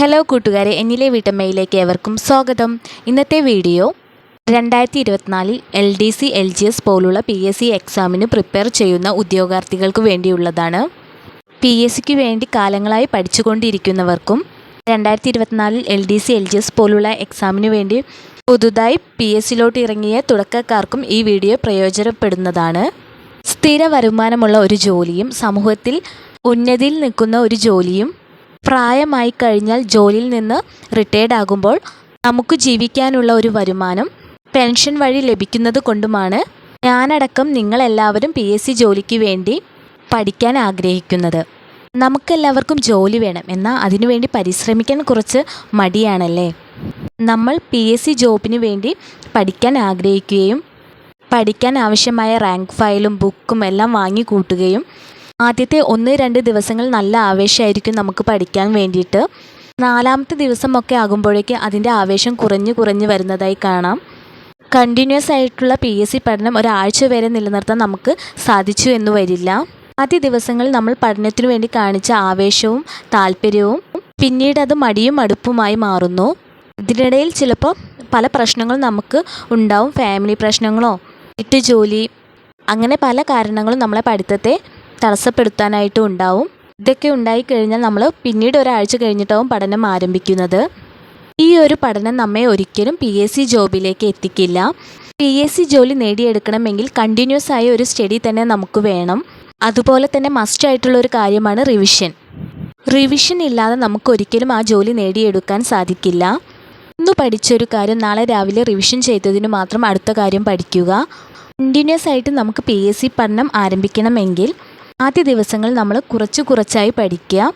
Hello കൂട്ടുകാരെ എന്നിലെ വീട്ടമ്മയിലേക്ക് ഏവർക്കും സ്വാഗതം. ഇന്നത്തെ വീഡിയോ രണ്ടായിരത്തി ഇരുപത്തിനാലിൽ L D C L G S പോലുള്ള പി എസ് സി എക്സാമിന് പ്രിപ്പയർ ചെയ്യുന്ന ഉദ്യോഗാർത്ഥികൾക്ക് വേണ്ടിയുള്ളതാണ്. പി എസ് സിക്ക് വേണ്ടി കാലങ്ങളായി പഠിച്ചുകൊണ്ടിരിക്കുന്നവർക്കും രണ്ടായിരത്തി ഇരുപത്തിനാലിൽ L D C L G S പോലുള്ള എക്സാമിന് വേണ്ടി പുതുതായി പി എസ് സിയിലോട്ട് ഇറങ്ങിയ തുടക്കക്കാർക്കും ഈ വീഡിയോ പ്രയോജനപ്പെടുന്നതാണ്. സ്ഥിര വരുമാനമുള്ള ഒരു ജോലിയും സമൂഹത്തിൽ ഉന്നതിയിൽ നിൽക്കുന്ന ഒരു ജോലിയും പ്രായമായി കഴിഞ്ഞാൽ ജോലിയിൽ നിന്ന് റിട്ടയർഡ് ആകുമ്പോൾ നമുക്ക് ജീവിക്കാനുള്ള ഒരു വരുമാനം പെൻഷൻ വഴി ലഭിക്കുന്നത് കൊണ്ടുമാണ് ഞാനടക്കം നിങ്ങളെല്ലാവരും പി എസ് സി ജോലിക്ക് വേണ്ടി പഠിക്കാൻ ആഗ്രഹിക്കുന്നത്. നമുക്കെല്ലാവർക്കും ജോലി വേണം എന്നാൽ അതിനുവേണ്ടി പരിശ്രമിക്കാൻ കുറച്ച് മടിയാണല്ലേ? നമ്മൾ പി എസ് സി ജോബിന് വേണ്ടി പഠിക്കാൻ ആഗ്രഹിക്കുകയും പഠിക്കാൻ ആവശ്യമായ റാങ്ക് ഫയലും ബുക്കും എല്ലാം വാങ്ങി കൂട്ടുകയും ആദ്യത്തെ ഒന്ന് രണ്ട് ദിവസങ്ങൾ നല്ല ആവേശമായിരിക്കും നമുക്ക് പഠിക്കാൻ വേണ്ടിയിട്ട്. നാലാമത്തെ ദിവസമൊക്കെ ആകുമ്പോഴേക്ക് അതിന്റെ ആവേശം കുറഞ്ഞു കുറഞ്ഞു വരുന്നതായി കാണാം. കണ്ടിന്യൂസ് ആയിട്ടുള്ള പി എസ് സി പഠനം ഒരാഴ്ച വരെ നിലനിർത്താൻ നമുക്ക് സാധിച്ചു എന്ന് വരില്ല. ആദ്യ ദിവസങ്ങളിൽ നമ്മൾ പഠനത്തിനു വേണ്ടി കാണിച്ച ആവേശവും താല്പര്യവും പിന്നീട് അത് മടിയും മടുപ്പുമായി മാറുന്നു. ഇതിനിടയിൽ ചിലപ്പോൾ പല പ്രശ്നങ്ങളും നമുക്ക് ഉണ്ടാവും. ഫാമിലി പ്രശ്നങ്ങളോ വീട്ടു ജോലി അങ്ങനെ പല കാരണങ്ങളും നമ്മളെ പഠിത്തത്തെ തടസ്സപ്പെടുത്താനായിട്ടും ഉണ്ടാവും. ഇതൊക്കെ ഉണ്ടായിക്കഴിഞ്ഞാൽ നമ്മൾ പിന്നീട് ഒരാഴ്ച കഴിഞ്ഞിട്ടാവും പഠനം ആരംഭിക്കുന്നത്. ഈ ഒരു പഠനം നമ്മെ ഒരിക്കലും പി എസ് സി ജോബിലേക്ക് എത്തിക്കില്ല. പി എസ് സി ജോലി നേടിയെടുക്കണമെങ്കിൽ കണ്ടിന്യൂസ് ആയ ഒരു സ്റ്റഡി തന്നെ നമുക്ക് വേണം. അതുപോലെ തന്നെ മസ്റ്റ് ആയിട്ടുള്ള ഒരു കാര്യമാണ് റിവിഷൻ റിവിഷൻ ഇല്ലാതെ നമുക്ക് ഒരിക്കലും ആ ജോലി നേടിയെടുക്കാൻ സാധിക്കില്ല. ഇന്ന് പഠിച്ചൊരു കാര്യം നാളെ രാവിലെ റിവിഷൻ ചെയ്തതിന് മാത്രം അടുത്ത കാര്യം പഠിക്കുക. കണ്ടിന്യൂസ് ആയിട്ട് നമുക്ക് പി എസ് സി പഠനം ആരംഭിക്കണമെങ്കിൽ ആദ്യ ദിവസങ്ങൾ നമ്മൾ കുറച്ച് കുറച്ചായി പഠിക്കുക.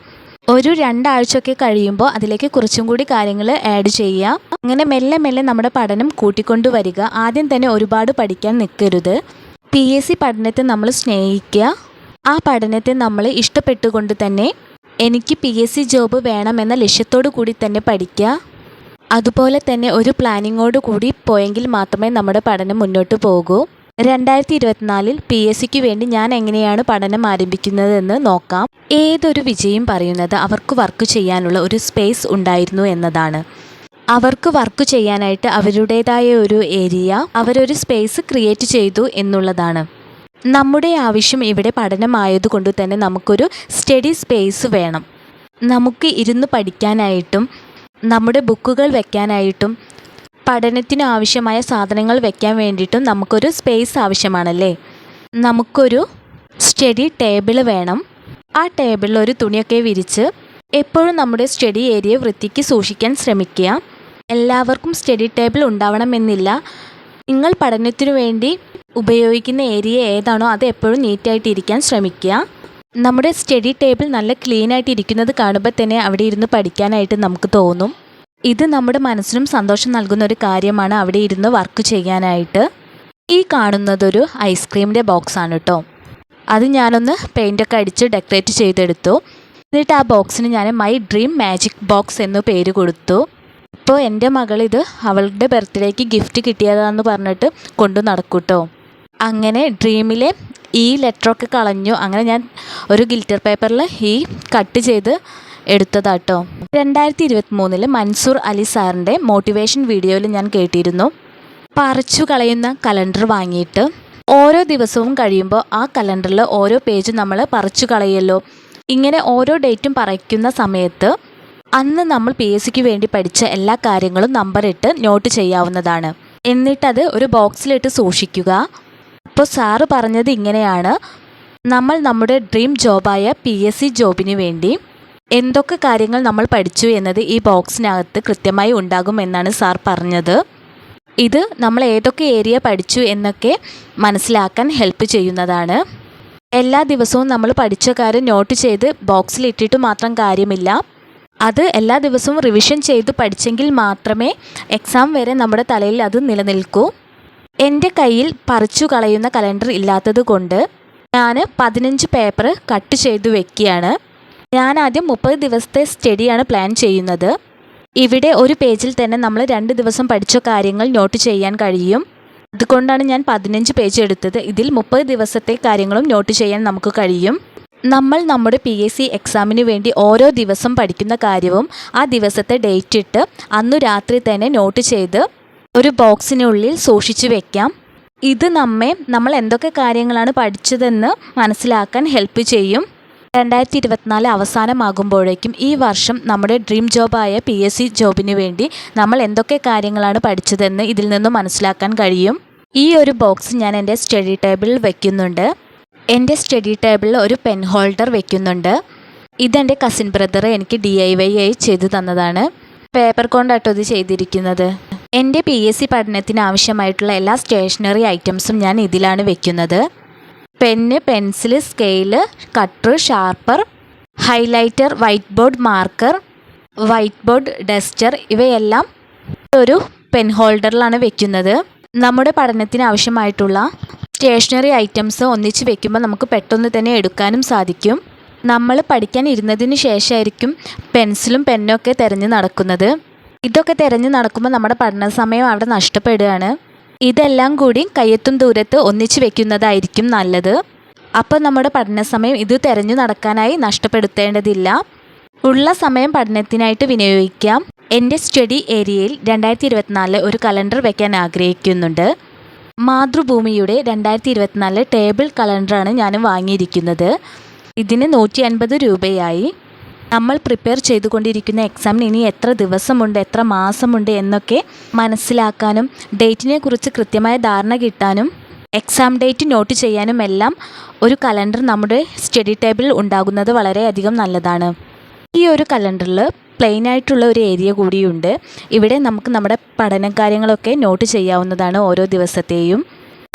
ഒരു രണ്ടാഴ്ചയൊക്കെ കഴിയുമ്പോൾ അതിലേക്ക് കുറച്ചും കൂടി കാര്യങ്ങൾ ആഡ് ചെയ്യുക. അങ്ങനെ മെല്ലെ മെല്ലെ നമ്മുടെ പഠനം കൂട്ടിക്കൊണ്ടു വരിക. ആദ്യം തന്നെ ഒരുപാട് പഠിക്കാൻ നിൽക്കരുത്. പി എസ് സി പഠനത്തെ നമ്മൾ സ്നേഹിക്കുക. ആ പഠനത്തെ നമ്മൾ ഇഷ്ടപ്പെട്ടുകൊണ്ട് തന്നെ എനിക്ക് പി എസ് സി ജോബ് വേണമെന്ന ലക്ഷ്യത്തോടു കൂടി തന്നെ പഠിക്കുക. അതുപോലെ തന്നെ ഒരു പ്ലാനിങ്ങോട് കൂടി പോയെങ്കിൽ മാത്രമേ നമ്മുടെ പഠനം മുന്നോട്ട് പോകൂ. രണ്ടായിരത്തി ഇരുപത്തിനാലിൽ പി എസ് സിക്ക് വേണ്ടി ഞാൻ എങ്ങനെയാണ് പഠനം ആരംഭിക്കുന്നതെന്ന് നോക്കാം. ഏതൊരു വിജയും പറയുന്നത് അവർക്ക് വർക്ക് ചെയ്യാനുള്ള ഒരു സ്പേസ് ഉണ്ടായിരുന്നു എന്നതാണ്. അവർക്ക് വർക്ക് ചെയ്യാനായിട്ട് അവരുടേതായ ഒരു ഏരിയ അവരൊരു സ്പേസ് ക്രിയേറ്റ് ചെയ്തു എന്നുള്ളതാണ്. നമ്മുടെ ആവശ്യം ഇവിടെ പഠനമായതുകൊണ്ട് തന്നെ നമുക്കൊരു സ്റ്റഡി സ്പേസ് വേണം. നമുക്ക് ഇരുന്ന് പഠിക്കാനായിട്ടും നമ്മുടെ ബുക്കുകൾ വെക്കാനായിട്ടും പഠനത്തിന് ആവശ്യമായ സാധനങ്ങൾ വെക്കാൻ വേണ്ടിയിട്ടും നമുക്കൊരു സ്പേസ് ആവശ്യമാണല്ലേ? നമുക്കൊരു സ്റ്റഡി ടേബിൾ വേണം. ആ ടേബിളിൽ ഒരു തുണിയൊക്കെ വിരിച്ച് എപ്പോഴും നമ്മുടെ സ്റ്റഡി ഏരിയ വൃത്തിക്ക് സൂക്ഷിക്കാൻ ശ്രമിക്കുക. എല്ലാവർക്കും സ്റ്റഡി ടേബിൾ ഉണ്ടാവണമെന്നില്ല. നിങ്ങൾ പഠനത്തിനു വേണ്ടി ഉപയോഗിക്കുന്ന ഏരിയ ഏതാണോ അത് എപ്പോഴും നീറ്റായിട്ട് ഇരിക്കാൻ ശ്രമിക്കുക. നമ്മുടെ സ്റ്റഡി ടേബിൾ നല്ല ക്ലീൻ ആയിട്ട് ഇരിക്കുന്നത് കാണുമ്പോൾ തന്നെ അവിടെ ഇരുന്ന് പഠിക്കാനായിട്ട് നമുക്ക് തോന്നും. ഇത് നമ്മുടെ മനസ്സിനും സന്തോഷം നൽകുന്ന ഒരു കാര്യമാണ് അവിടെ ഇരുന്ന് വർക്ക് ചെയ്യാനായിട്ട്. ഈ കാണുന്നതൊരു ഐസ്ക്രീമിന്റെ ബോക്സ് ആണ് കേട്ടോ അത് ഞാനൊന്ന് പെയിന്റൊക്കെ അടിച്ച് ഡെക്കറേറ്റ് ചെയ്തെടുത്തു. എന്നിട്ട് ആ ബോക്സിന് ഞാൻ മൈ ഡ്രീം മാജിക് ബോക്സ് എന്ന് പേര് കൊടുത്തു. ഇപ്പോൾ എന്റെ മകൾ ഇത് അവളുടെ ബർത്ത്ഡേക്ക് ഗിഫ്റ്റ് കിട്ടിയതാന്ന് പറഞ്ഞിട്ട് കൊണ്ടു നടക്കൂട്ടോ അങ്ങനെ ഡ്രീമിലെ ഈ ലെറ്ററൊക്കെ കളഞ്ഞു. അങ്ങനെ ഞാൻ ഒരു ഗിൽറ്റർ പേപ്പറിൽ ഈ കട്ട് ചെയ്ത് എടുത്തതാട്ടോ. രണ്ടായിരത്തി ഇരുപത്തി മൂന്നിൽ മൻസൂർ അലി സാറിന്റെ മോട്ടിവേഷൻ വീഡിയോയിൽ ഞാൻ കേട്ടിരുന്നു. പറിച്ചു കളയുന്ന കലണ്ടർ വാങ്ങിയിട്ട് ഓരോ ദിവസവും കഴിയുമ്പോൾ ആ കലണ്ടറിൽ ഓരോ പേജ് നമ്മൾ പറിച്ചു കളയല്ലോ ഇങ്ങനെ ഓരോ ഡേറ്റും പറയ്ക്കുന്ന സമയത്ത് അന്ന് നമ്മൾ പി എസ് സിക്ക് വേണ്ടി പഠിച്ച എല്ലാ കാര്യങ്ങളും നമ്പറിട്ട് നോട്ട് ചെയ്യാവുന്നതാണ്. എന്നിട്ടത് ഒരു ബോക്സിലിട്ട് സൂക്ഷിക്കുക. അപ്പോൾ സാറ് പറഞ്ഞത് ഇങ്ങനെയാണ്. നമ്മൾ നമ്മുടെ ഡ്രീം ജോബായ പി എസ് സി ജോബിന് വേണ്ടി എന്തൊക്കെ കാര്യങ്ങൾ നമ്മൾ പഠിച്ചു എന്നത് ഈ ബോക്സിനകത്ത് കൃത്യമായി ഉണ്ടാകുമെന്നാണ് സാർ പറഞ്ഞത്. ഇത് നമ്മൾ ഏതൊക്കെ ഏരിയ പഠിച്ചു എന്നൊക്കെ മനസ്സിലാക്കാൻ ഹെൽപ്പ് ചെയ്യുന്നതാണ്. എല്ലാ ദിവസവും നമ്മൾ പഠിച്ച കാര്യം നോട്ട് ചെയ്ത് ബോക്സിൽ ഇട്ടിട്ട് മാത്രം കാര്യമില്ല. അത് എല്ലാ ദിവസവും റിവിഷൻ ചെയ്ത് പഠിച്ചെങ്കിൽ മാത്രമേ എക്സാം വരെ നമ്മുടെ തലയിൽ അത് നിലനിൽക്കൂ. എന്റെ കയ്യിൽ പറിച്ചു കളയുന്ന കലണ്ടർ ഇല്ലാത്തത് കൊണ്ട് ഞാൻ പതിനഞ്ച് പേപ്പർ കട്ട് ചെയ്ത് വെക്കുകയാണ്. ഞാൻ ആദ്യം മുപ്പത് ദിവസത്തെ സ്റ്റഡിയാണ് പ്ലാൻ ചെയ്യുന്നത്. ഇവിടെ ഒരു പേജിൽ തന്നെ നമ്മൾ രണ്ട് ദിവസം പഠിച്ച കാര്യങ്ങൾ നോട്ട് ചെയ്യാൻ കഴിയും. അതുകൊണ്ടാണ് ഞാൻ പതിനഞ്ച് പേജ് എടുത്തത്. ഇതിൽ മുപ്പത് ദിവസത്തെ കാര്യങ്ങളും നോട്ട് ചെയ്യാൻ നമുക്ക് കഴിയും. നമ്മൾ നമ്മുടെ പി എസ് സി എക്സാമിന് വേണ്ടി ഓരോ ദിവസം പഠിക്കുന്ന കാര്യവും ആ ദിവസത്തെ ഡേറ്റ് ഇട്ട് അന്ന് രാത്രി തന്നെ നോട്ട് ചെയ്ത് ഒരു ബോക്സിനുള്ളിൽ സൂക്ഷിച്ചു വെക്കാം. ഇത് നമ്മെ നമ്മൾ എന്തൊക്കെ കാര്യങ്ങളാണ് പഠിച്ചതെന്ന് മനസ്സിലാക്കാൻ ഹെൽപ്പ് ചെയ്യും. രണ്ടായിരത്തി ഇരുപത്തിനാല് അവസാനമാകുമ്പോഴേക്കും ഈ വർഷം നമ്മുടെ ഡ്രീം ജോബായ പി എസ് സി ജോബിന് വേണ്ടി നമ്മൾ എന്തൊക്കെ കാര്യങ്ങളാണ് പഠിച്ചതെന്ന് ഇതിൽ നിന്നും മനസ്സിലാക്കാൻ കഴിയും? ഈ ഒരു ബോക്സ് ഞാൻ എന്റെ സ്റ്റഡി ടേബിളിൽ വയ്ക്കുന്നുണ്ട് എന്റെ സ്റ്റഡി ടേബിളിൽ ഒരു പെൻ ഹോൾഡർ വെക്കുന്നുണ്ട്. ഇതെന്റെ കസിൻ ബ്രദർ എനിക്ക് ഡി ഐ വൈ ആയി ചെയ്തു തന്നതാണ്. പേപ്പർ കൊണ്ടാട്ടോ ഇത് ചെയ്തിരിക്കുന്നത്? എന്റെ പി എസ് സി പഠനത്തിന് ആവശ്യമായിട്ടുള്ള എല്ലാ സ്റ്റേഷനറി ഐറ്റംസും ഞാൻ ഇതിലാണ് വെക്കുന്നത്. Pen pencil scale cutter sharpener highlighter white board marker white board duster ഇവയെല്ലാം ഒരു പെൻ ഹോൾഡറിലാണ് വെക്കുന്നത്. നമ്മുടെ പഠനത്തിന് ആവശ്യമായിട്ടുള്ള സ്റ്റേഷനറി ഐറ്റംസ് ഒന്നിച്ച് വെക്കുമ്പോൾ നമുക്ക് പെട്ടെന്ന് തന്നെ എടുക്കാനും സാധിക്കും. നമ്മൾ പഠിക്കാൻ ഇരുന്നതിന് ശേഷമായിരിക്കും പെൻസിലും പെന്നും ഒക്കെ തിരഞ്ഞ് നടക്കുന്നത്. ഇതൊക്കെ തിരഞ്ഞ് നടക്കുമ്പോൾ നമ്മുടെ പഠന സമയം അവിടെ നഷ്ടപ്പെടുകയാണ്. ഇതെല്ലാം കൂടി കയ്യെത്തും ദൂരത്ത് ഒന്നിച്ചു വെക്കുന്നതായിരിക്കും നല്ലത്. അപ്പോൾ നമ്മുടെ പഠന സമയം ഇത് തിരഞ്ഞു നടക്കാനായി നഷ്ടപ്പെടുത്തേണ്ടതില്ല. ഉള്ള സമയം പഠനത്തിനായിട്ട് വിനിയോഗിക്കാം. എന്റെ സ്റ്റഡി ഏരിയയിൽ രണ്ടായിരത്തി ഇരുപത്തിനാലിൽ ഒരു കലണ്ടർ വെക്കാൻ ആഗ്രഹിക്കുന്നുണ്ട്. മാതൃഭൂമിയുടെ രണ്ടായിരത്തി ഇരുപത്തിനാല് ടേബിൾ കലണ്ടറാണ് ഞാൻ വാങ്ങിയിരിക്കുന്നത്. ഇതിന് നൂറ്റി അൻപത് രൂപയായി. നമ്മൾ പ്രിപ്പയർ ചെയ്തുകൊണ്ടിരിക്കുന്ന എക്സാമിന് ഇനി എത്ര ദിവസമുണ്ട് എത്ര മാസമുണ്ട് എന്നൊക്കെ മനസ്സിലാക്കാനും ഡേറ്റിനെ കുറിച്ച് കൃത്യമായ ധാരണ കിട്ടാനും എക്സാം ഡേറ്റ് നോട്ട് ചെയ്യാനും എല്ലാം ഒരു കലണ്ടർ നമ്മുടെ സ്റ്റഡി ടേബിളിൽ ഉണ്ടാകുന്നത് വളരെയധികം നല്ലതാണ്. ഈ ഒരു കലണ്ടറിൽ പ്ലെയിൻ ആയിട്ടുള്ള ഒരു ഏരിയ കൂടിയുണ്ട്. ഇവിടെ നമുക്ക് നമ്മുടെ പഠന കാര്യങ്ങളൊക്കെ നോട്ട് ചെയ്യാവുന്നതാണ് ഓരോ ദിവസത്തെയും.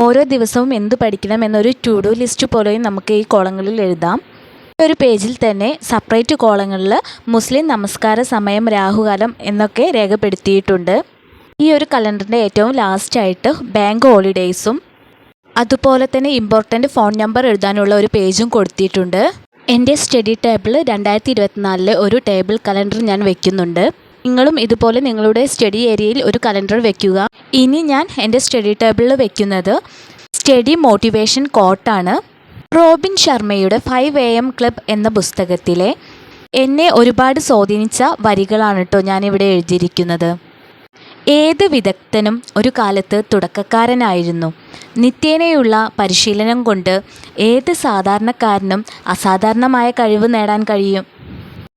ഓരോ ദിവസവും എന്ത് പഠിക്കണം എന്നൊരു ടു ഡു ലിസ്റ്റ് പോലെയും നമുക്ക് ഈ കോളങ്ങളിൽ എഴുതാം. ഒരു പേജിൽ തന്നെ സെപ്പറേറ്റ് കോളങ്ങളിൽ മുസ്ലിം നമസ്കാര സമയം രാഹുകാലം എന്നൊക്കെ രേഖപ്പെടുത്തിയിട്ടുണ്ട്. ഈ ഒരു കലണ്ടറിന്റെ ഏറ്റവും ലാസ്റ്റായിട്ട് ബാങ്ക് ഹോളിഡേയ്സും അതുപോലെ തന്നെ ഇമ്പോർട്ടന്റ് ഫോൺ നമ്പർ എഴുതാനുള്ള ഒരു പേജും കൊടുത്തിട്ടുണ്ട്. എന്റെ സ്റ്റഡി ടേബിൾ രണ്ടായിരത്തി ഇരുപത്തിനാലിലെ ഒരു ടേബിൾ കലണ്ടർ ഞാൻ വെക്കുന്നുണ്ട്. നിങ്ങളും ഇതുപോലെ നിങ്ങളുടെ സ്റ്റഡി ഏരിയയിൽ ഒരു കലണ്ടർ വെക്കുക. ഇനി ഞാൻ എന്റെ സ്റ്റഡി ടേബിളിൽ വെക്കുന്നത് സ്റ്റഡി മോട്ടിവേഷൻ കോട്ടാണ് റോബിൻ ശർമ്മയുടെ ഫൈവ് എ എം ക്ലബ് എന്ന പുസ്തകത്തിലെ എന്നെ ഒരുപാട് സ്വാധീനിച്ച വരികളാണ് കേട്ടോ ഞാനിവിടെ എഴുതിയിരിക്കുന്നത്. ഏത് വിദഗ്ധനും ഒരു കാലത്ത് തുടക്കക്കാരനായിരുന്നു. നിത്യേനയുള്ള പരിശീലനം കൊണ്ട് ഏത് സാധാരണക്കാരനും അസാധാരണമായ കഴിവ് നേടാൻ കഴിയും?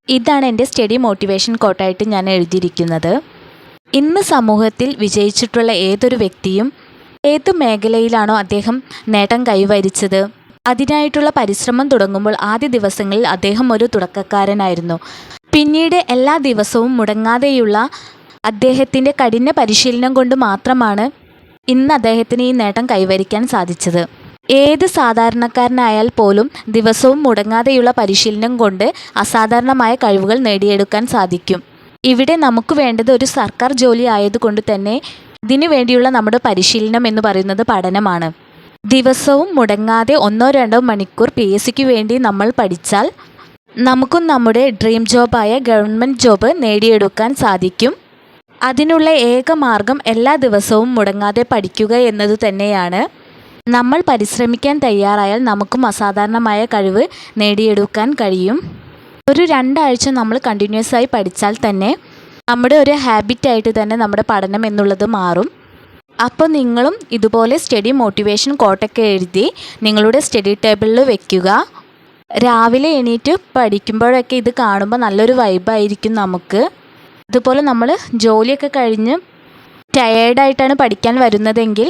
ഇതാണ് എന്റെ സ്റ്റഡി മോട്ടിവേഷൻ കോട്ടായിട്ട് ഞാൻ എഴുതിയിരിക്കുന്നത്. ഇന്ന് സമൂഹത്തിൽ വിജയിച്ചിട്ടുള്ള ഏതൊരു വ്യക്തിയും ഏത് മേഖലയിലാണോ അദ്ദേഹം നേട്ടം കൈവരിച്ചത്? അതിനായിട്ടുള്ള പരിശ്രമം തുടങ്ങുമ്പോൾ ആദ്യ ദിവസങ്ങളിൽ അദ്ദേഹം ഒരു തുടക്കക്കാരനായിരുന്നു. പിന്നീട് എല്ലാ ദിവസവും മുടങ്ങാതെയുള്ള അദ്ദേഹത്തിന്റെ കഠിന പരിശീലനം കൊണ്ട് മാത്രമാണ് ഇന്ന് അദ്ദേഹത്തിന് ഈ നേട്ടം കൈവരിക്കാൻ സാധിച്ചത്. ഏത് സാധാരണക്കാരനായാൽ പോലും ദിവസവും മുടങ്ങാതെയുള്ള പരിശീലനം കൊണ്ട് അസാധാരണമായ കഴിവുകൾ നേടിയെടുക്കാൻ സാധിക്കും. ഇവിടെ നമുക്ക് വേണ്ടത് ഒരു സർക്കാർ ജോലി ആയതുകൊണ്ട് തന്നെ ഇതിനു വേണ്ടിയുള്ള നമ്മുടെ പരിശീലനം എന്ന് പറയുന്നത് പഠനമാണ്. ദിവസവും മുടങ്ങാതെ ഒന്നോ രണ്ടോ മണിക്കൂർ പി എസ് സിക്ക് വേണ്ടി നമ്മൾ പഠിച്ചാൽ നമുക്കും നമ്മുടെ ഡ്രീം ജോബായ ഗവൺമെന്റ് ജോബ് നേടിയെടുക്കാൻ സാധിക്കും. അതിനുള്ള ഏക മാർഗം എല്ലാ ദിവസവും മുടങ്ങാതെ പഠിക്കുക എന്നത് തന്നെയാണ്. നമ്മൾ പരിശ്രമിക്കാൻ തയ്യാറായാൽ നമുക്കും അസാധാരണമായ കഴിവ് നേടിയെടുക്കാൻ കഴിയും. ഒരു രണ്ടാഴ്ച നമ്മൾ കണ്ടിന്യൂസ് ആയി പഠിച്ചാൽ തന്നെ നമ്മുടെ ഒരു ഹാബിറ്റായിട്ട് തന്നെ നമ്മുടെ പഠനം എന്നുള്ളത് മാറും. അപ്പോൾ നിങ്ങളും ഇതുപോലെ സ്റ്റഡി മോട്ടിവേഷൻ കോട്ടൊക്കെ എഴുതി നിങ്ങളുടെ സ്റ്റഡി ടേബിളിൽ വെക്കുക. രാവിലെ എണീറ്റ് പഠിക്കുമ്പോഴൊക്കെ ഇത് കാണുമ്പോൾ നല്ലൊരു വൈബായിരിക്കും നമുക്ക്. അതുപോലെ നമ്മൾ ജോലിയൊക്കെ കഴിഞ്ഞ് ടയേർഡായിട്ടാണ് പഠിക്കാൻ വരുന്നതെങ്കിൽ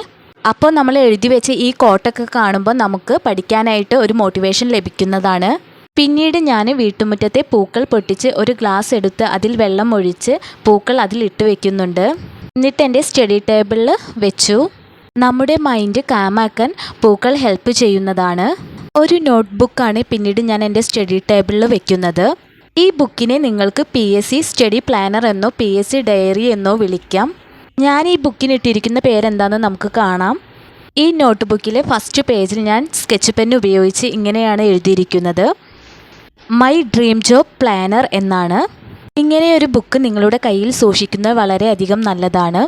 അപ്പോൾ നമ്മൾ എഴുതി വെച്ച് ഈ കോട്ടൊക്കെ കാണുമ്പോൾ നമുക്ക് പഠിക്കാനായിട്ട് ഒരു മോട്ടിവേഷൻ ലഭിക്കുന്നതാണ്. പിന്നീട് ഞാൻ വീട്ടുമുറ്റത്തെ പൂക്കൾ പൊട്ടിച്ച് ഒരു ഗ്ലാസ് എടുത്ത് അതിൽ വെള്ളം ഒഴിച്ച് പൂക്കൾ അതിൽ ഇട്ട് വെക്കുന്നുണ്ട്. എന്നിട്ട് എന്റെ സ്റ്റഡി ടേബിളിൽ വെച്ചു. നമ്മുടെ മൈൻഡ് കാമാക്കാൻ പൂക്കൾ ഹെൽപ്പ് ചെയ്യുന്നതാണ്. ഒരു നോട്ട്ബുക്കാണ് പിന്നീട് ഞാൻ എന്റെ സ്റ്റഡി ടേബിളിൽ വെക്കുന്നത്. ഈ ബുക്കിനെ നിങ്ങൾക്ക് P S C study planner എന്നോ പി എസ് സി ഡയറി എന്നോ വിളിക്കാം. ഞാൻ ഈ ബുക്കിനിട്ടിരിക്കുന്ന പേരെന്താണെന്ന് നമുക്ക് കാണാം. ഈ നോട്ട്ബുക്കിലെ ഫസ്റ്റ് പേജിൽ ഞാൻ സ്കെച്ച് പെൻ ഉപയോഗിച്ച് ഇങ്ങനെയാണ് എഴുതിയിരിക്കുന്നത്. മൈ ഡ്രീം ജോബ് പ്ലാനർ എന്നാണ്. ഇങ്ങനെ ഒരു ബുക്ക് നിങ്ങളുടെ കയ്യിൽ സൂക്ഷിക്കുന്നത് വളരെയധികം നല്ലതാണ്.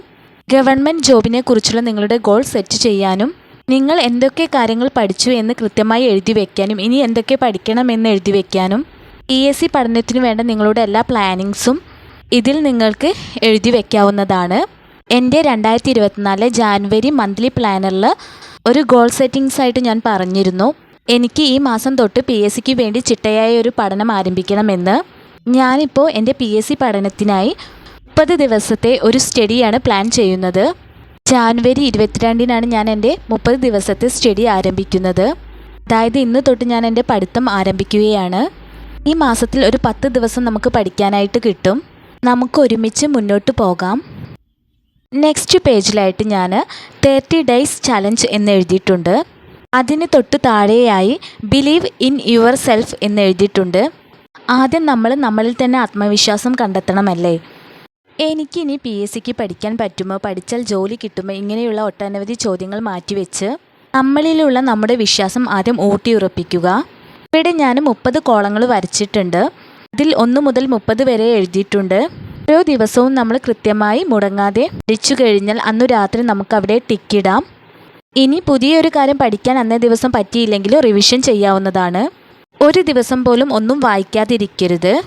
ഗവൺമെന്റ് ജോബിനെ കുറിച്ചുള്ള നിങ്ങളുടെ ഗോൾ സെറ്റ് ചെയ്യാനും നിങ്ങൾ എന്തൊക്കെ കാര്യങ്ങൾ പഠിച്ചു എന്ന് കൃത്യമായി എഴുതി വയ്ക്കാനും ഇനി എന്തൊക്കെ പഠിക്കണം എന്ന് എഴുതി വയ്ക്കാനും പി എസ് സി പഠനത്തിന് വേണ്ട നിങ്ങളുടെ എല്ലാ പ്ലാനിങ്സും ഇതിൽ നിങ്ങൾക്ക് എഴുതി വയ്ക്കാവുന്നതാണ് എന്റെ രണ്ടായിരത്തി ഇരുപത്തിനാല് ജാനുവരി മന്ത്ലി പ്ലാനറിൽ ഒരു ഗോൾ സെറ്റിങ്സ് ആയിട്ട് ഞാൻ പറഞ്ഞിരുന്നു. എനിക്ക് ഈ മാസം തൊട്ട് പി എസ് സിക്ക് വേണ്ടി ചിട്ടയായ ഒരു പഠനം ആരംഭിക്കണമെന്ന്. ഞാനിപ്പോൾ എന്റെ പി എസ് സി പഠനത്തിനായി മുപ്പത് ദിവസത്തെ ഒരു സ്റ്റഡിയാണ് പ്ലാൻ ചെയ്യുന്നത്. ജാനുവരി ഇരുപത്തിരണ്ടിനാണ് ഞാൻ എന്റെ മുപ്പത് ദിവസത്തെ സ്റ്റഡി ആരംഭിക്കുന്നത്. അതായത് ഇന്ന് തൊട്ട് ഞാൻ എന്റെ പഠിത്തം ആരംഭിക്കുകയാണ്. ഈ മാസത്തിൽ ഒരു പത്ത് ദിവസം നമുക്ക് പഠിക്കാനായിട്ട് കിട്ടും. നമുക്ക് ഒരുമിച്ച് മുന്നോട്ട് പോകാം. നെക്സ്റ്റ് പേജിലായിട്ട് ഞാൻ തേർട്ടി ഡേയ്സ് ചലഞ്ച് എന്ന് എഴുതിയിട്ടുണ്ട്. അതിന് തൊട്ട് താഴെയായി ബിലീവ് ഇൻ യുവർ സെൽഫ് എന്ന് എഴുതിയിട്ടുണ്ട്. ആദ്യം നമ്മൾ നമ്മളിൽ തന്നെ ആത്മവിശ്വാസം കണ്ടെത്തണമല്ലേ? എനിക്കിനി പി എസ് സിക്ക് പഠിക്കാൻ പറ്റുമോ? പഠിച്ചാൽ ജോലി കിട്ടുമോ? ഇങ്ങനെയുള്ള ഒട്ടനവധി ചോദ്യങ്ങൾ മാറ്റിവെച്ച് നമ്മളിലുള്ള നമ്മുടെ വിശ്വാസം ആദ്യം ഊട്ടിയുറപ്പിക്കുക. ഇവിടെ ഞാൻ മുപ്പത് കോളങ്ങൾ വരച്ചിട്ടുണ്ട്. അതിൽ ഒന്ന് മുതൽ മുപ്പത് വരെ എഴുതിയിട്ടുണ്ട്. ഓരോ ദിവസവും നമ്മൾ കൃത്യമായി മുടങ്ങാതെ പഠിച്ചു കഴിഞ്ഞാൽ അന്നു രാത്രി നമുക്ക് അവിടെ ടിക്കിടാം ഇനി പുതിയൊരു കാര്യം പഠിക്കാൻ അന്നേ ദിവസം പറ്റിയില്ലെങ്കിലും റിവിഷൻ ചെയ്യാവുന്നതാണ്. ഒരു ദിവസം പോലും ഒന്നും വായിക്കാതിരിക്കരുത്.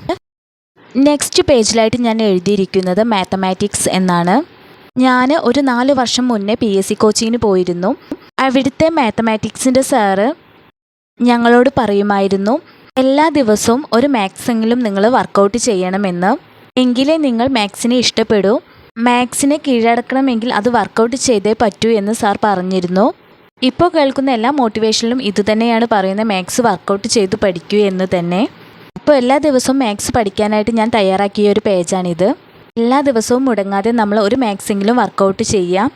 നെക്സ്റ്റ് പേജിലായിട്ട് ഞാൻ എഴുതിയിരിക്കുന്നത് മാത്തമാറ്റിക്സ് എന്നാണ്. ഞാൻ ഒരു നാല് വർഷം മുന്നേ പി എസ് സി കോച്ചിങ്ങിന് പോയിരുന്നു. അവിടുത്തെ മാത്തമാറ്റിക്സിന്റെ സാറ് ഞങ്ങളോട് പറയുമായിരുന്നു എല്ലാ ദിവസവും ഒരു മാത്സെങ്കിലും നിങ്ങൾ വർക്കൗട്ട് ചെയ്യണമെന്ന്. എങ്കിലേ നിങ്ങൾ മാത്സിനെ ഇഷ്ടപ്പെടൂ. മാത്സിനെ കീഴടക്കണമെങ്കിൽ അത് വർക്കൗട്ട് ചെയ്തേ പറ്റൂ എന്ന് സാർ പറഞ്ഞിരുന്നു. ഇപ്പോൾ കേൾക്കുന്ന എല്ലാ മോട്ടിവേഷനിലും ഇതുതന്നെയാണ് പറയുന്നത് മാത്സ് വർക്കൗട്ട് ചെയ്ത് പഠിക്കൂ എന്ന് തന്നെ. അപ്പോൾ എല്ലാ ദിവസവും മാത്സ് പഠിക്കാനായിട്ട് ഞാൻ തയ്യാറാക്കിയ ഒരു പേജാണിത് എല്ലാ ദിവസവും മുടങ്ങാതെ നമ്മൾ ഒരു മാത്സെങ്കിലും വർക്കൗട്ട് ചെയ്യാം.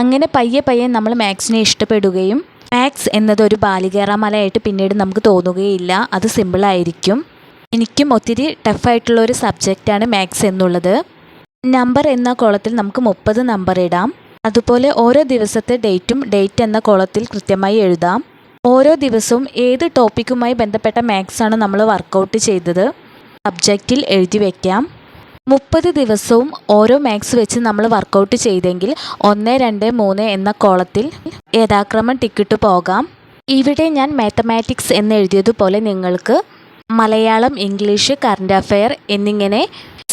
അങ്ങനെ പയ്യെ പയ്യെ നമ്മൾ മാത്സിനെ ഇഷ്ടപ്പെടുകയും മാത്സ് എന്നത് ഒരു ബാലികേറാമലയായിട്ട് പിന്നീട് നമുക്ക് തോന്നുകയില്ല. അത് സിമ്പിളായിരിക്കും എനിക്കും ഒത്തിരി ടഫായിട്ടുള്ള ഒരു സബ്ജക്റ്റാണ് മാത്സ് എന്നുള്ളത്. നമ്പർ എന്ന കോളത്തിൽ നമുക്ക് മുപ്പത് നമ്പർ ഇടാം. അതുപോലെ ഓരോ ദിവസത്തെ ഡേറ്റും ഡേറ്റ് എന്ന കോളത്തിൽ കൃത്യമായി എഴുതാം. ഓരോ ദിവസവും ഏത് ടോപ്പിക്കുമായി ബന്ധപ്പെട്ട മാത്സാണ് നമ്മൾ വർക്കൗട്ട് ചെയ്തത്? സബ്ജക്റ്റിൽ എഴുതി വയ്ക്കാം മുപ്പത് ദിവസവും ഓരോ മാത്സ് വെച്ച് നമ്മൾ വർക്കൗട്ട് ചെയ്തെങ്കിൽ ഒന്ന് രണ്ട് മൂന്ന് എന്ന കോളത്തിൽ യഥാക്രമം ടിക്കറ്റ് പോകാം. ഇവിടെ ഞാൻ മാത്തമാറ്റിക്സ് എന്ന് എഴുതിയതുപോലെ നിങ്ങൾക്ക് മലയാളം ഇംഗ്ലീഷ് കറണ്ട് അഫയർ എന്നിങ്ങനെ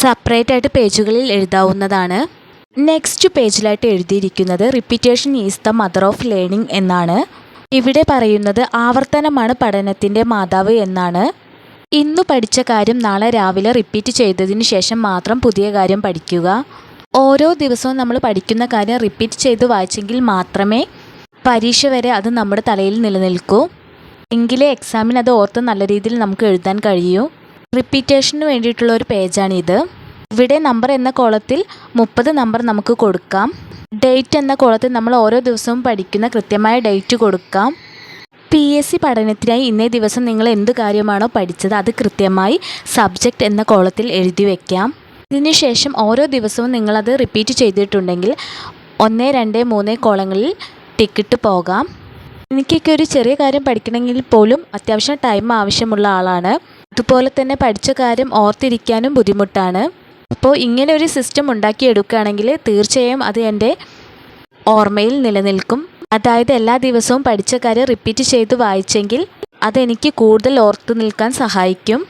സെപ്പറേറ്റ് ആയിട്ട് പേജുകളിൽ എഴുതാവുന്നതാണ്. നെക്സ്റ്റ് പേജിലായിട്ട് എഴുതിയിരിക്കുന്നത് repetition is the mother of learning എന്നാണ്. ഇവിടെ പറയുന്നത് ആവർത്തനമാണ് പഠനത്തിന്റെ മാതാവ് എന്നാണ്. ഇന്ന് പഠിച്ച കാര്യം നാളെ രാവിലെ റിപ്പീറ്റ് ചെയ്തതിന് ശേഷം മാത്രം പുതിയ കാര്യം പഠിക്കുക. ഓരോ ദിവസവും നമ്മൾ പഠിക്കുന്ന കാര്യം റിപ്പീറ്റ് ചെയ്ത് വായിച്ചെങ്കിൽ മാത്രമേ പരീക്ഷ വരെ അത് നമ്മുടെ തലയിൽ നിലനിൽക്കൂ. എങ്കിലേ എക്സാമിന് അത് ഓർത്ത് നല്ല രീതിയിൽ നമുക്ക് എഴുതാൻ കഴിയൂ. റിപ്പീറ്റേഷന് വേണ്ടിയിട്ടുള്ള ഒരു പേജാണിത് ഇവിടെ നമ്പർ എന്ന കോളത്തിൽ മുപ്പത് നമ്പർ നമുക്ക് കൊടുക്കാം. ഡേറ്റ് എന്ന കോളത്തിൽ നമ്മൾ ഓരോ ദിവസവും പഠിക്കുന്ന കൃത്യമായ ഡേറ്റ് കൊടുക്കാം. പി എസ് സി പഠനത്തിനായി ഇന്നേ ദിവസം നിങ്ങൾ എന്ത് കാര്യമാണോ പഠിച്ചത് അത് കൃത്യമായി സബ്ജക്റ്റ് എന്ന കോളത്തിൽ എഴുതി വയ്ക്കാം ഇതിനുശേഷം ഓരോ ദിവസവും നിങ്ങളത് റിപ്പീറ്റ് ചെയ്തിട്ടുണ്ടെങ്കിൽ ഒന്ന് രണ്ട് മൂന്ന് കോളങ്ങളിൽ ടിക്കറ്റ് പോകാം. എനിക്കൊക്കെ ഒരു ചെറിയ കാര്യം പഠിക്കണമെങ്കിൽ പോലും അത്യാവശ്യം ടൈം ആവശ്യമുള്ള ആളാണ്. അതുപോലെ തന്നെ പഠിച്ച കാര്യം ഓർത്തിരിക്കാനും ബുദ്ധിമുട്ടാണ്. അപ്പോൾ ഇങ്ങനെ ഒരു സിസ്റ്റം ഉണ്ടാക്കിയെടുക്കുകയാണെങ്കിൽ തീർച്ചയായും അത് എന്റെ ഓർമ്മയിൽ നിലനിൽക്കും. അതായത് എല്ലാ ദിവസവും പഠിച്ച കാര്യം റിപ്പീറ്റ് ചെയ്ത് വായിച്ചെങ്കിൽ അതെനിക്ക് കൂടുതൽ ഓർത്തു നിൽക്കാൻ സഹായിക്കും.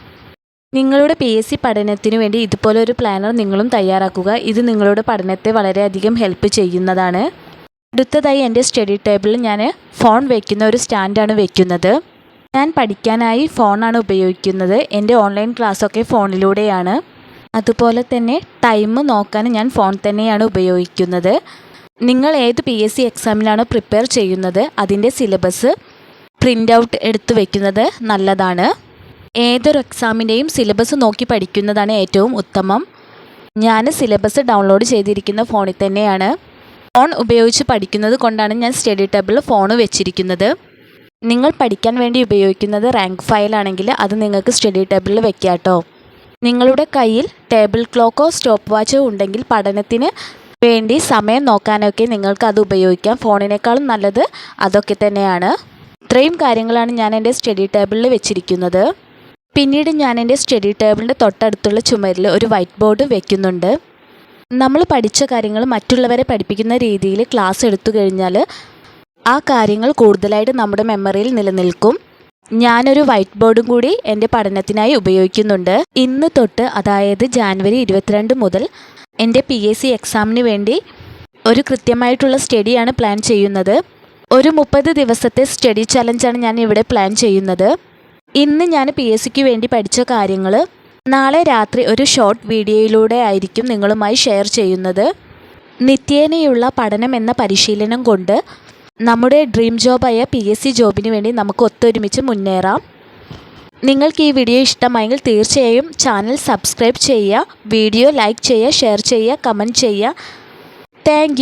നിങ്ങളുടെ പി എസ് സി പഠനത്തിന് വേണ്ടി ഇതുപോലെ ഒരു പ്ലാനർ നിങ്ങളും തയ്യാറാക്കുക. ഇത് നിങ്ങളുടെ പഠനത്തെ വളരെയധികം ഹെൽപ്പ് ചെയ്യുന്നതാണ്. അടുത്തതായി എന്റെ സ്റ്റഡി ടേബിളിൽ ഞാൻ ഫോൺ വയ്ക്കുന്ന ഒരു സ്റ്റാൻഡാണ് വയ്ക്കുന്നത് ഞാൻ പഠിക്കാനായി ഫോണാണ് ഉപയോഗിക്കുന്നത്. എന്റെ ഓൺലൈൻ ക്ലാസ്സൊക്കെ ഫോണിലൂടെയാണ് അതുപോലെ തന്നെ ടൈം നോക്കാൻ ഞാൻ ഫോൺ തന്നെയാണ് ഉപയോഗിക്കുന്നത്. നിങ്ങൾ ഏത് പി എസ് സി എക്സാമിനാണോ പ്രിപ്പയർ ചെയ്യുന്നത്? അതിന്റെ സിലബസ് പ്രിന്റ് ഔട്ട് എടുത്ത് വയ്ക്കുന്നത് നല്ലതാണ്. ഏതൊരു എക്സാമിന്റെയും സിലബസ് നോക്കി പഠിക്കുന്നതാണ് ഏറ്റവും ഉത്തമം. ഞാൻ സിലബസ് ഡൗൺലോഡ് ചെയ്തിരിക്കുന്ന ഫോണിൽ തന്നെയാണ്. ഫോൺ ഉപയോഗിച്ച് പഠിക്കുന്നത് കൊണ്ടാണ് ഞാൻ സ്റ്റഡി ടേബിളിൽ ഫോൺ വെച്ചിരിക്കുന്നത്. നിങ്ങൾ പഠിക്കാൻ വേണ്ടി ഉപയോഗിക്കുന്നത് റാങ്ക് ഫയലാണെങ്കിൽ അത് നിങ്ങൾക്ക് സ്റ്റഡി ടേബിളിൽ വെക്കാം കേട്ടോ നിങ്ങളുടെ കയ്യിൽ ടേബിൾ ക്ലോക്കോ സ്റ്റോപ്പ് വാച്ചോ ഉണ്ടെങ്കിൽ പഠനത്തിന് വേണ്ടി സമയം നോക്കാനൊക്കെ നിങ്ങൾക്ക് അത് ഉപയോഗിക്കാം. ഫോണിനേക്കാളും നല്ലത് അതൊക്കെ തന്നെയാണ്. ഇത്രയും കാര്യങ്ങളാണ് ഞാൻ എന്റെ സ്റ്റഡി ടേബിളിൽ വെച്ചിരിക്കുന്നത്. പിന്നീട് ഞാൻ എന്റെ സ്റ്റഡി ടേബിളിന്റെ തൊട്ടടുത്തുള്ള ചുമരിൽ ഒരു വൈറ്റ് ബോർഡ് വെക്കുന്നുണ്ട്. നമ്മൾ പഠിച്ച കാര്യങ്ങൾ മറ്റുള്ളവരെ പഠിപ്പിക്കുന്ന രീതിയിൽ ക്ലാസ് എടുത്തു കഴിഞ്ഞാൽ ആ കാര്യങ്ങൾ കൂടുതലായിട്ട് നമ്മുടെ മെമ്മറിയിൽ നിലനിൽക്കും. ഞാനൊരു വൈറ്റ് ബോർഡും കൂടി എന്റെ പഠനത്തിനായി ഉപയോഗിക്കുന്നുണ്ട്. ഇന്ന് തൊട്ട് അതായത് ജാനുവരി ഇരുപത്തിരണ്ട് മുതൽ എന്റെ പി എസ് സി എക്സാമിന് വേണ്ടി ഒരു കൃത്യമായിട്ടുള്ള സ്റ്റഡിയാണ് പ്ലാൻ ചെയ്യുന്നത്. ഒരു മുപ്പത് ദിവസത്തെ സ്റ്റഡി ചലഞ്ചാണ് ഞാൻ ഇവിടെ പ്ലാൻ ചെയ്യുന്നത്. ഇന്ന് ഞാൻ പി എസ് സിക്ക് വേണ്ടി പഠിച്ച കാര്യങ്ങൾ നാളെ രാത്രി ഒരു ഷോർട്ട് വീഡിയോയിലൂടെ ആയിരിക്കും നിങ്ങളുമായി ഷെയർ ചെയ്യുന്നത്. നിത്യേനയുള്ള പഠനം എന്ന പരിശീലനം കൊണ്ട് നമ്മുടെ ഡ്രീം ജോബായ പി എസ് സി ജോബിന് വേണ്ടി നമുക്ക് ഒത്തൊരുമിച്ച് മുന്നേറാം. നിങ്ങൾക്ക് ഈ വീഡിയോ ഇഷ്ടമായെങ്കിൽ തീർച്ചയായും ചാനൽ സബ്സ്ക്രൈബ് ചെയ്യുക വീഡിയോ ലൈക്ക് ചെയ്യുക ഷെയർ ചെയ്യുക കമന്റ് ചെയ്യുക. താങ്ക്